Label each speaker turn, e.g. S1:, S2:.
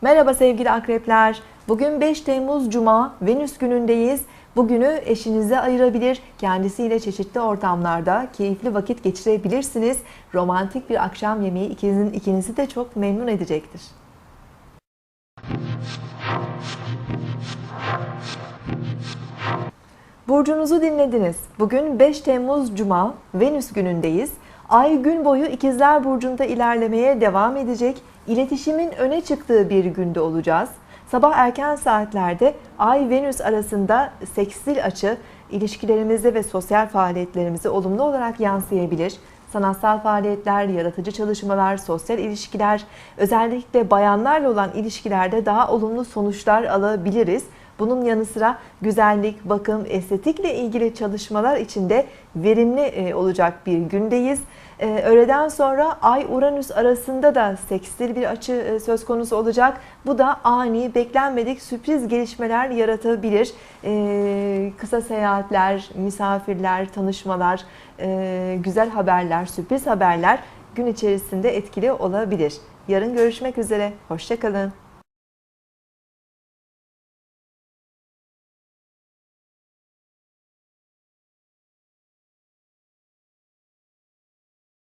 S1: Merhaba sevgili akrepler. Bugün 5 Temmuz Cuma, Venüs günündeyiz. Bugünü eşinize ayırabilir, kendisiyle çeşitli ortamlarda keyifli vakit geçirebilirsiniz. Romantik bir akşam yemeği ikinizin ikinizi de çok memnun edecektir. Burcunuzu dinlediniz. Bugün 5 Temmuz Cuma, Venüs günündeyiz. Ay gün boyu İkizler Burcu'nda ilerlemeye devam edecek. İletişimin öne çıktığı bir günde olacağız. Sabah erken saatlerde Ay-Venüs arasında sekstil açı ilişkilerimize ve sosyal faaliyetlerimize olumlu olarak yansıyabilir. Sanatsal faaliyetler, yaratıcı çalışmalar, sosyal ilişkiler, özellikle bayanlarla olan ilişkilerde daha olumlu sonuçlar alabiliriz. Bunun yanı sıra güzellik, bakım, estetikle ilgili çalışmalar için de verimli e, olacak bir gündeyiz. E, öğleden sonra Ay-Uranüs arasında da sekstil bir açı e, söz konusu olacak. Bu da ani, beklenmedik sürpriz gelişmeler yaratabilir. Kısa seyahatler, misafirler, tanışmalar, güzel haberler, sürpriz haberler gün içerisinde etkili olabilir. Yarın görüşmek üzere, hoşçakalın.